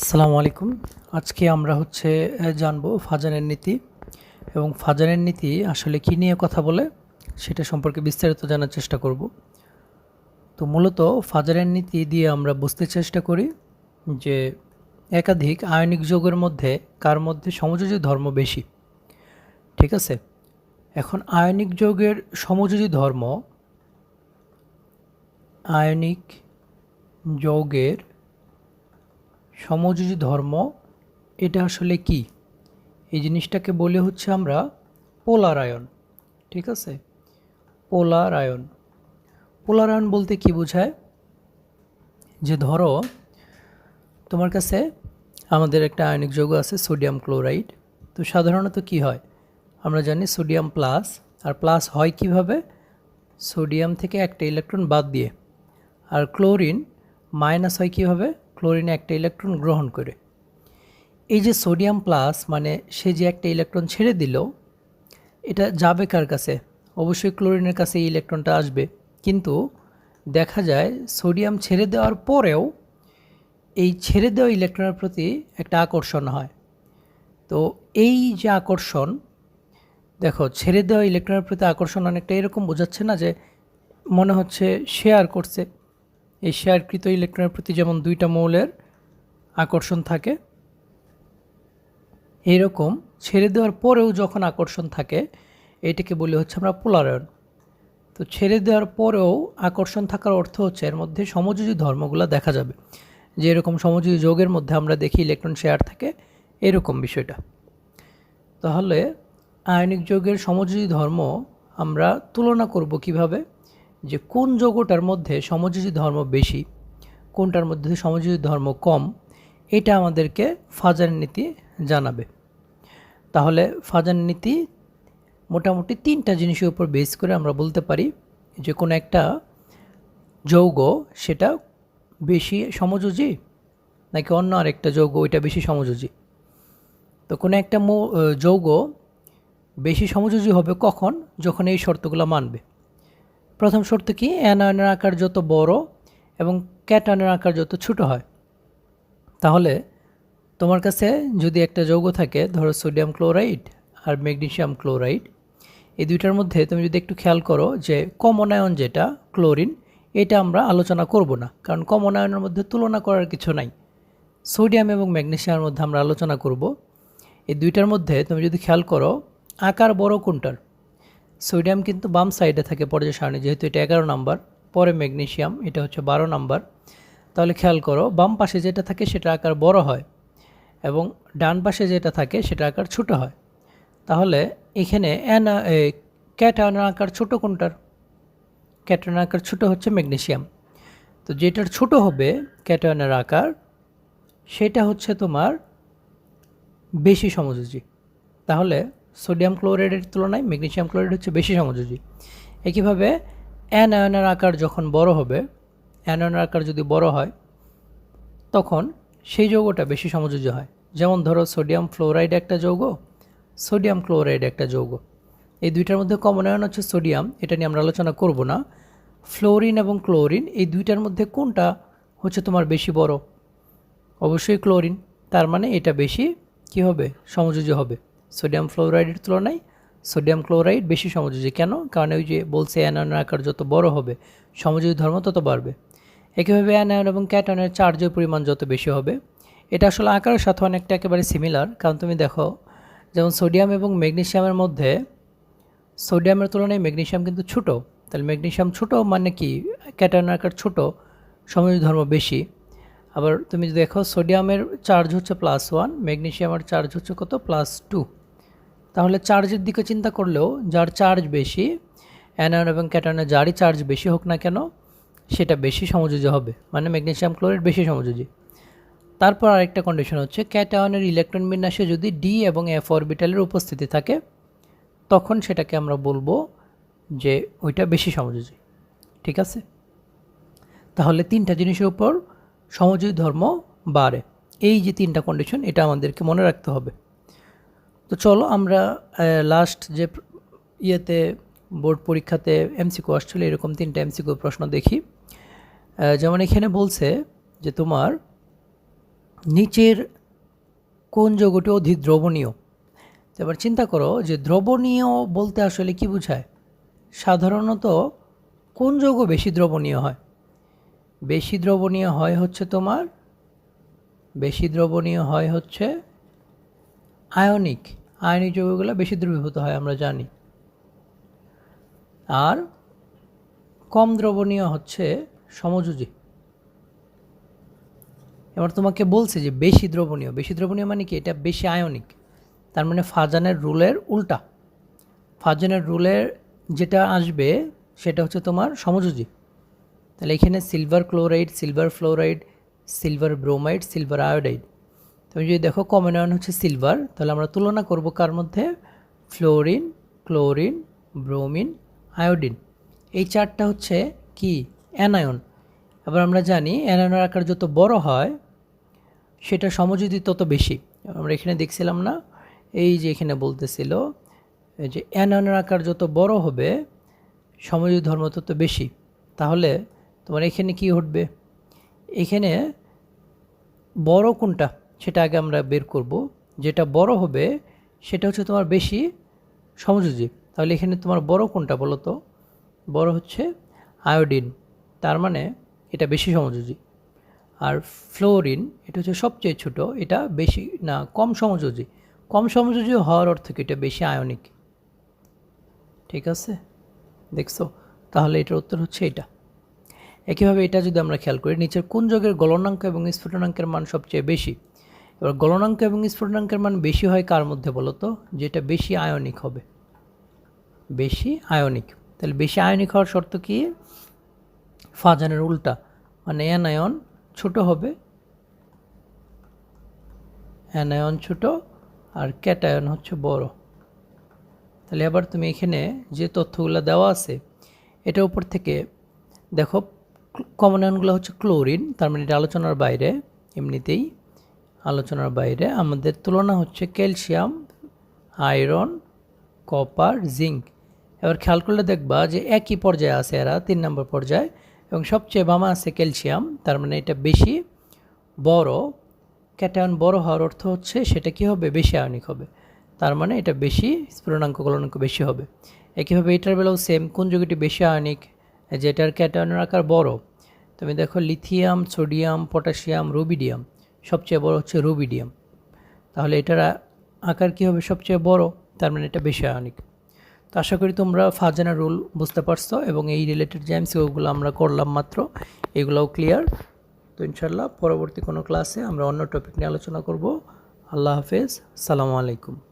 আসসালামু আলাইকুম। আজকে আমরা হচ্ছে জানব ফাজানের নীতি এবং ফাজানের নীতি আসলে কী নিয়ে কথা বলে সেটা সম্পর্কে বিস্তারিত জানার চেষ্টা করব। তো মূলত ফাজানের নীতি দিয়ে আমরা বুঝতে চেষ্টা করি যে একাধিক আয়নিক যোগের মধ্যে কার মধ্যে সমযোজী ধর্ম বেশি। ঠিক আছে? এখন আয়নিক যোগের সমযোজী ধর্ম আয়নিক যৌগের সমযোজী ধর্ম, এটা আসলে কি? এই জিনিসটাকে বলে হচ্ছে আমরা পোলার আয়ন ঠিক আছে? পোলার আয়ন পোলার আয়ন বলতে কি বোঝায়? যে ধরো, তোমার কাছে আমাদের একটা আয়নিক যৌগ আছে, সোডিয়াম ক্লোরাইড। তো সাধারণত কি হয়? আমরা জানি সোডিয়াম প্লাস, আর প্লাস হয় কীভাবে? সোডিয়াম থেকে একটা ইলেকট্রন বাদ দিয়ে। আর ক্লোরিন মাইনাস হয় কীভাবে? ক্লোরিনে একটা ইলেকট্রন গ্রহণ করে। এই যে সোডিয়াম প্লাস মানে সে যে একটা ইলেকট্রন ছেড়ে দিল, এটা যাবে কার কাছে? অবশ্যই ক্লোরিনের কাছে এই ইলেকট্রনটা আসবে। কিন্তু দেখা যায় সোডিয়াম ছেড়ে দেওয়ার পরেও এই ছেড়ে দেওয়া ইলেকট্রনের প্রতি একটা আকর্ষণ হয়। তো এই যে আকর্ষণ, দেখো, ছেড়ে দেওয়া ইলেকট্রনের প্রতি আকর্ষণ অনেকটা এরকম বোঝাচ্ছে না যে মনে হচ্ছে শেয়ার করছে। এই শেয়ারকৃত ইলেকট্রনের প্রতি যেমন দুইটা মৌলের আকর্ষণ থাকে, এরকম ছেড়ে দেওয়ার পরেও যখন আকর্ষণ থাকে, এটাকে বলি হচ্ছে আমরা পোলারায়ন তো ছেড়ে দেওয়ার পরেও আকর্ষণ থাকার অর্থ হচ্ছে এর মধ্যে সমযোজী ধর্মগুলো দেখা যাবে। যে এরকম সমযোজী যোগের মধ্যে আমরা দেখি ইলেকট্রন শেয়ার থাকে, এরকম বিষয়টা। তাহলে আয়নিক যৌগের সমযোজী ধর্ম আমরা তুলনা করব কীভাবে? যে কোন যৌগটার মধ্যে সমযোজী ধর্ম বেশি, কোনটার মধ্যে সমযোজী ধর্ম কম, এটা আমাদেরকে ফাজার নীতি জানাবে। তাহলে ফাজার নীতি মোটামুটি তিনটা জিনিসের উপর বেস করে আমরা বলতে পারি যে কোনো একটা যৌগ সেটা বেশি সমযোজী নাকি অন্য আরেকটা যৌগ ওইটা বেশি সমযোজী? তো কোনো একটা যৌগ বেশি সমযোজী হবে কখন? যখন এই শর্তগুলো মানবে। প্রথম শর্ত কি? অ্যানায়নের আকার যত বড় এবং ক্যাটায়নের আকার যত ছোট হয়। তাহলে তোমার কাছে যদি একটা যৌগ থাকে, ধরো সোডিয়াম ক্লোরাইড আর ম্যাগনেশিয়াম ক্লোরাইড, এই দুইটার মধ্যে তুমি যদি একটু খেয়াল করো যে কমন আয়ন যেটা, ক্লোরিন, এটা আমরা আলোচনা করব না, কারণ কমন আয়নের মধ্যে তুলনা করার কিছু নাই। সোডিয়াম এবং ম্যাগনেশিয়ামের মধ্যে আমরা আলোচনা করব। এই দুইটার মধ্যে তুমি যদি খেয়াল করো, আকার বড় কোনটার? সোডিয়াম কিন্তু বাম সাইডে থাকে পর্যায় সারণী, যেহেতু এটা এগারো নাম্বার, পরে ম্যাগনেশিয়াম, এটা হচ্ছে বারো নাম্বার। তাহলে খেয়াল করো, বাম পাশে যেটা থাকে সেটা আকার বড় হয় এবং ডান পাশে যেটা থাকে সেটা আকার ছোট হয়। তাহলে এখানে অ্যানা ক্যাটায়নের আকার ছোট কোনটার? ক্যাটায়নের আকার ছোট হচ্ছে ম্যাগনেশিয়াম। তো যেটার ছোট হবে ক্যাটায়নের আকার, সেটা হচ্ছে তোমার বেশি সমযোজী। তাহলে সোডিয়াম ক্লোরাইডের তুলনায় ম্যাগনেশিয়াম ক্লোরাইড হচ্ছে বেশি সমযোজী। একইভাবে অ্যানায়নের আকার যখন বড় হবে অ্যানায়নের আকার যদি বড় হয়, তখন সেই যৌগটা বেশি সমযোজী হয়। যেমন ধরো সোডিয়াম ফ্লোরাইড একটা যৌগ, সোডিয়াম ক্লোরাইড একটা যৌগ। এই দুইটার মধ্যে কমন আয়ন হচ্ছে সোডিয়াম, এটা নিয়ে আমরা আলোচনা করব না। ফ্লোরিন এবং ক্লোরিন, এই দুইটার মধ্যে কোনটা হচ্ছে তোমার বেশি বড়? অবশ্যই ক্লোরিন, তার মানে এটা বেশি কি হবে? সমযোজী হবে। সোডিয়াম ফ্লোরাইডের তুলনায় সোডিয়াম ক্লোরাইড বেশি সমযোজী। কেন? কারণ ওই যে বলছে অ্যানায়নের আকার যত বড় হবে, সমযোজী ধর্ম তত বাড়বে। একইভাবে অ্যানায়ন এবং ক্যাটায়নের চার্জের পরিমাণ যত বেশি হবে, এটা আসলে আকারের সাথে অনেকটা একেবারে সিমিলার কারণ তুমি দেখো, যেমন সোডিয়াম এবং ম্যাগনেশিয়ামের মধ্যে, সোডিয়ামের তুলনায় ম্যাগনেসিয়াম কিন্তু ছোট। তাহলে ম্যাগনেশিয়াম ছোট মানে কি? ক্যাটায়নের আকার ছোট, সমযোজী ধর্ম বেশি। আবার তুমি দেখো, সোডিয়ামের চার্জ হচ্ছে প্লাস ওয়ান ম্যাগনেশিয়ামের চার্জ হচ্ছে কত? প্লাস টু তাহলে চার্জের দিকে চিন্তা করলেও যার চার্জ বেশি অ্যানায়ন এবং ক্যাটায়নের যারই চার্জ বেশি হোক না কেন, সেটা বেশি সমযোজী হবে। মানে ম্যাগনেশিয়াম ক্লোরাইড বেশি সমযোজী তারপর আরেকটা কন্ডিশন হচ্ছে ক্যাটায়নের ইলেকট্রন বিন্যাসে যদি ডি এবং এফ অরবিটালের উপস্থিতি থাকে, তখন সেটাকে আমরা বলব যে ওইটা বেশি সমযোজী ঠিক আছে? তাহলে তিনটা জিনিসের উপর সমযোজী ধর্ম বাড়ে। এই যে তিনটা কন্ডিশন এটা আমাদেরকে মনে রাখতে হবে। তো চলো আমরা লাস্ট যে ইয়েতে বোর্ড পরীক্ষাতে এমসিকিউ আসছিল, এরকম তিনটা এমসিকিউ প্রশ্ন দেখি। যেমন এখানে বলছে যে তোমার, নিচের কোন যৌগটি অধিক দ্রবণীয়? এবার চিন্তা করো যে দ্রবণীয় বলতে আসলে কি বোঝায়? সাধারণত কোন যৌগ বেশি দ্রবণীয় হয়? বেশি দ্রবণীয় হয় হচ্ছে তোমার, বেশি দ্রবণীয় হয় হচ্ছে আয়নিক। আয়নিক যৌগগুলো বেশি দ্রবীভূত হয়, আমরা জানি। আর কম দ্রবণীয় হচ্ছে সমযোজী। এবার তোমাকে বলছে যে বেশি দ্রবণীয়। বেশি দ্রবণীয় মানে কি? এটা বেশি আয়নিক। তার মানে ফাজানের রুলের উল্টা। ফাজানের রুলের যেটা আসবে, সেটা হচ্ছে তোমার সমযোজী। তাহলে এখানে silver chloride silver fluoride silver bromide silver iodide তুমি যদি দেখো কমন আয়ন হচ্ছে সিলভার তাহলে আমরা তুলনা করব কার মধ্যে? ফ্লোরিন ক্লোরিন ব্রোমিন আয়োডিন এই চারটা হচ্ছে কি? অ্যানায়ন আবার আমরা জানি অ্যানায়নের আকার যত বড় হয়, সেটা সমযোজী তত বেশি। আমরা এখানে দেখছিলাম না? এই যে এখানে বলতেছিল যে অ্যানায়নের আকার যত বড় হবে সমযোজী ধর্ম তত বেশি। তাহলে তোমার এখানে কি ঘটবে? এখানে বড় কোনটা? সেটা আগে আমরা বের করব। যেটা বড় হবে, সেটা হচ্ছে তোমার বেশি সমযোজী। তাহলে এখানে তোমার বড় কোনটা বলো তো? বড় হচ্ছে আয়োডিন, তার মানে এটা বেশি সমযোজী। আর ফ্লোরিন, এটা হচ্ছে সবচেয়ে ছোট, এটা বেশি না, কম সমযোজী। কম সমযোজী হওয়ার অর্থ কি? এটা বেশি আয়নিক। ঠিক আছে? দেখছ? তাহলে এটার উত্তর হচ্ছে এটা। একইভাবে এটা যদি আমরা খেয়াল করি, নিচের কোন যোগের গলনাঙ্ক এবং স্ফুটনাঙ্কের মান সবচেয়ে বেশি? এবার গলনাঙ্ক এবং স্ফুটনাঙ্কের মান বেশি হয় কার মধ্যে বলো তো? যেটা বেশি আয়নিক হবে। বেশি আয়নিক। তাহলে বেশি আয়নিক হওয়ার শর্ত কি? ফাজানের উল্টা। মানে অ্যানায়ন ছোট হবে। অ্যানায়ন ছোট আর ক্যাটায়ন হচ্ছে বড়। তাহলে আবার তুমি এখানে যে তথ্যগুলো দেওয়া আছে, এটা উপর থেকে দেখো কমন আয়নগুলো হচ্ছে ক্লোরিন, তার মানে এটা আলোচনার বাইরে এমনিতেই। আলোচনার বাইরে, আমাদের তুলনা হচ্ছে ক্যালসিয়াম, আয়রন, কপার, জিঙ্ক। এবার খেয়াল করলে দেখবা যে একই পর্যায়ে আছে এরা, তিন নম্বর পর্যায়ে, এবং সবচেয়ে বামা আছে ক্যালসিয়াম, তার মানে এটা বেশি বড়। ক্যাটায়ন বড় হওয়ার অর্থ হচ্ছে সেটা কি হবে? বেশি আয়নিক হবে। তার মানে এটা বেশি, স্ফুরণাঙ্ক গলনাঙ্ক বেশি হবে। একইভাবে এটার বেলাও সেম কোন যুগটি বেশি আয়নিক? যেটার ক্যাটায়নের আকার বড়। তুমি দেখো লিথিয়াম, সোডিয়াম, পটাশিয়াম, রুবিডিয়াম। সবচেয়ে বড় হচ্ছে রুবিডিয়াম। তাহলে এটার আকার কী হবে সবচেয়ে বড়? তার মানে এটা বেশি আয়নিক। তো আশা করি তোমরা ফাজানা রুল বুঝতে পারছ এবং এই রিলেটেড যে এমসিওগুলো আমরা করলাম মাত্র, এগুলোও ক্লিয়ার তো ইনশাল্লাহ পরবর্তী কোনো ক্লাসে আমরা অন্য টপিক নিয়ে আলোচনা করব। আল্লাহ হাফেজ। সালামু আলাইকুম।